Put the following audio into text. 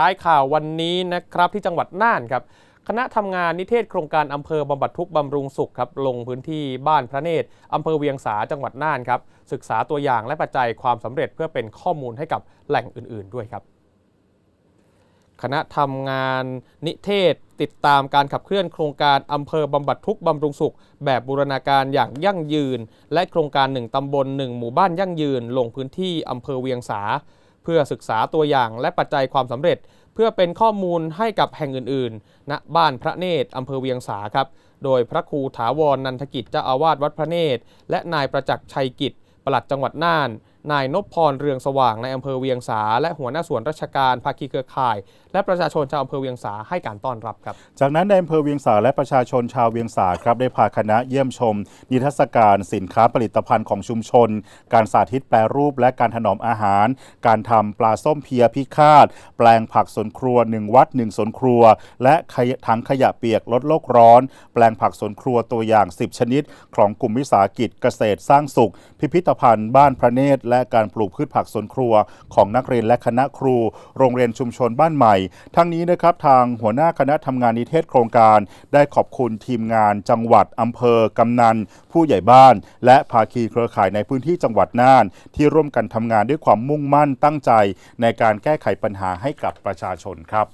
ท้ายข่าววันนี้นะครับที่จังหวัดน่านครับคณะทำงานนิเทศโครงการอำเภอบำบัดทุกบำรุงสุขครับลงพื้นที่บ้านพระเนตรอำเภอเวียงสาจังหวัดน่านครับศึกษาตัวอย่างและปัจจัยความสำเร็จเพื่อเป็นข้อมูลให้กับแหล่งอื่น ๆ ด้วยครับ คณะทำงานนิเทศติดตามการขับเคลื่อนโครงการอำเภอบำบัดทุกบำรุงสุข แบบบูรณาการอย่างยั่งยืน และโครงการหนึ่งตำบลหนึ่งหมู่บ้านยั่งยืน ลงพื้นที่อำเภอเวียงสา เพื่อศึกษาตัวอย่างและปัจจัยความสำเร็จ เพื่อเป็นข้อมูลให้กับแห่งอื่นๆ ณ บ้านพระเนตรอำเภอเวียงสาครับ โดยพระครูถาวรนันทกิจเจ้าอาวาสวัดพระเนตร และนายประจักษ์ชัยกิจปลัดจังหวัดน่าน นายนพพรเรืองสว่างในอำเภอเวียงสา และหัวหน้าส่วนราชการภาคีเครือข่าย และประชาชนชาวอำเภอเวียงสาให้การต้อนรับครับ จากนั้นในอำเภอเวียงสาและประชาชนชาวเวียงสาครับได้พาคณะเยี่ยมชม นิทรรศการสินค้าผลิตภัณฑ์ของชุมชน การสาธิตแปรรูปและการถนอมอาหาร การทำปลาส้มเพียพิฆาต แปลงผักสวนครัว1วัด1สวนครัว และขยะถังขยะเปียกลดโลกร้อน แปลงผักสวนครัวตัวอย่าง 10 ชนิด ของกลุ่มวิสาหกิจเกษตรสร้างสุข พิพิธภัณฑ์บ้านพระเนตรและการปลูกพืชผักสวนครัวของนักเรียนและคณะครู โรงเรียนชุมชนบ้านใหม่ ทั้งนี้นะครับทางหัวหน้าคณะทำงานนิเทศโครงการ ได้ขอบคุณทีมงาน จังหวัดอำเภอกำนัน ผู้ใหญ่บ้าน และภาคีเครือข่ายในพื้นที่จังหวัดน่าน ที่ร่วมกันทำงานด้วยความมุ่งมั่นตั้งใจ ในการแก้ไขปัญหาให้กับประชาชนครับ